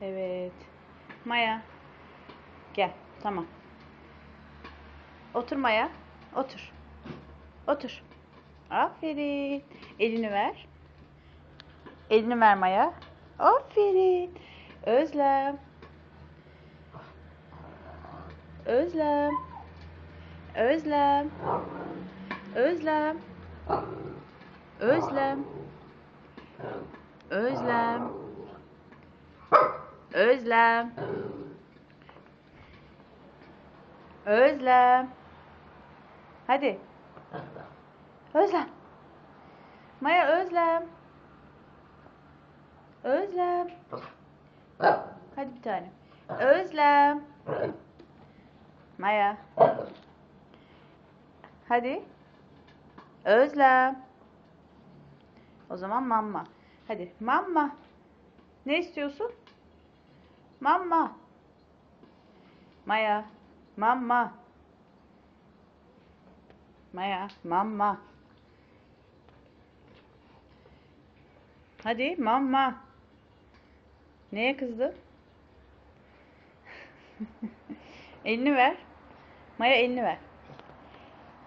Evet. Maya. Gel. Tamam. Otur Maya. Otur. Otur. Aferin. Elini ver. Elini ver Maya. Aferin. Özlem. Özlem. Özlem. Özlem. Özlem. Özlem. Özlem. Özlem. Hadi. Özlem. Maya Özlem. Özlem. Hadi bir tane. Özlem. Maya. Hadi. Özlem. O zaman mamma. Hadi mamma. Ne istiyorsun? Mamma. Maya. Mamma. Maya. Mamma. Hadi mamma. Neye kızdın? elini ver. Maya elini ver.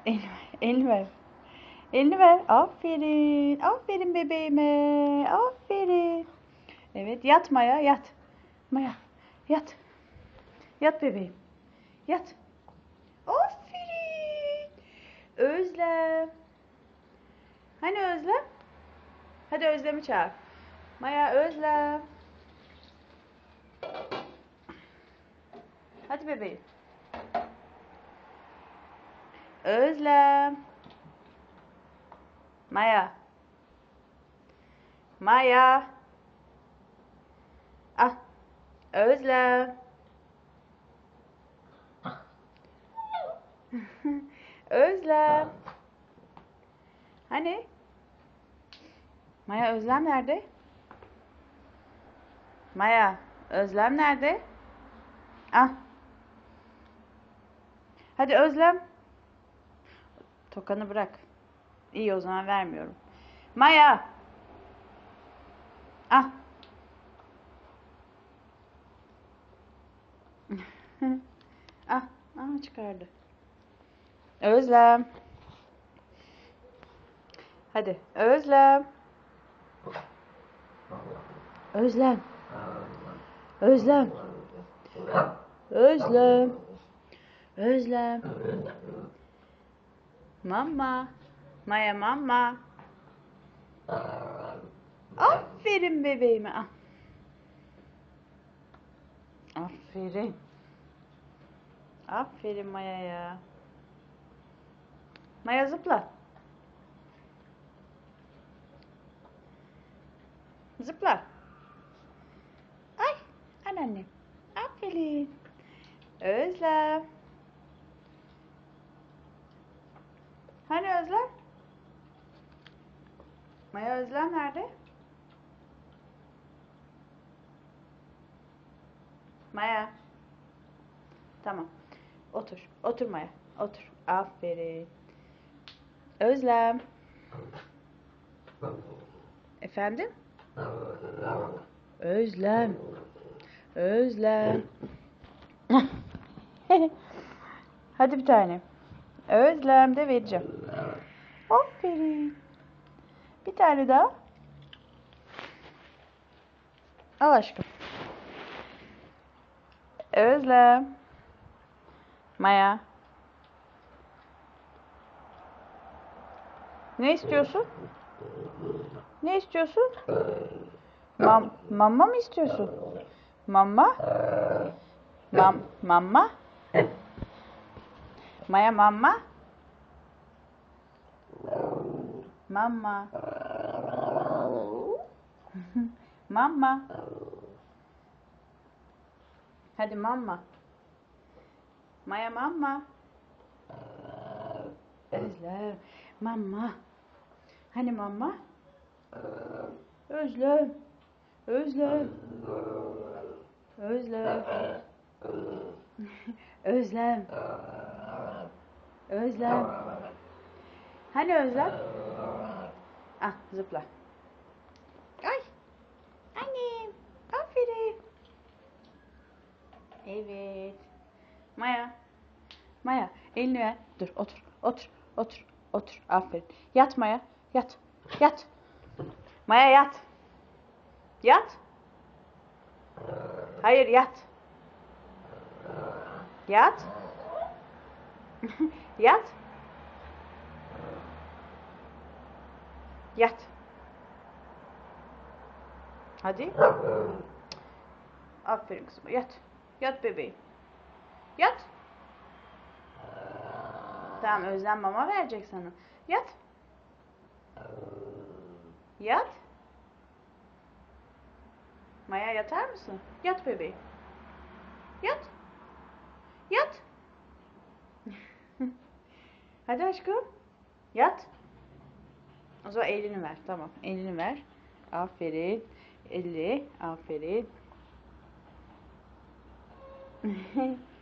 Elini ver. Elini ver. Elini ver. Aferin. Aferin bebeğime. Aferin. Evet yat Maya yat. Maya yat. Yat bebeğim. Yat. Aferin. Özlem. Hani Özlem? Hadi Özlem'i çağır. Maya Özlem. Hadi bebeğim. Özlem. Maya. Maya. Ah. Özlem. Özlem. Hani? Maya Özlem nerede? Maya Özlem nerede? Ah. Hadi Özlem. Tokanı bırak. İyi o zaman vermiyorum. Maya. Ah. Ah, ah çıkardı. Özlem. Hadi Özlem. Özlem. Özlem. Özlem. Özlem. Mama. Maya mama. Aferin bebeğime. Ah. Aferin. Aferin Maya ya. Maya zıpla. Zıpla. Ay anneannem. Aferin. Özlem. Hani Özlem? Maya Özlem nerede? Maya. Tamam. Otur. Otur Maya. Otur. Aferin. Özlem. Efendim? Özlem. Özlem. Hadi bir tane. Özlem de vereceğim. Aferin. Bir tane daha. Al aşkım. Özlem. Maya. Ne istiyorsun? Ne istiyorsun? Mam mama mı istiyorsun? Mama? Mam mama? Maya mama? Mama. mama. Hadi mama. Maya mama. Özlem. Mama. Hani mama? Özlem. Özlem. Özlem. Özlem. Özlem. Hani Özlem? Ah zıpla. Ay. Annem. Aferin. Evet. Maya. Maya elini ver. Dur otur. Otur. Otur. Otur. Aferin. Yat Maya. Yat. Yat. Maya yat. Yat. Hayır yat. Yat. yat. Yat. Hadi. Aferin kızım. Yat. Yat bebeğim. Yat. Tamam Özlem mama verecek sana. Yat. Yat. Maya yatar mısın? Yat bebeğim. Yat. Yat. Hadi aşkım. Yat. O zaman elini ver. Tamam. Elini ver. Aferin. Eli. Aferin.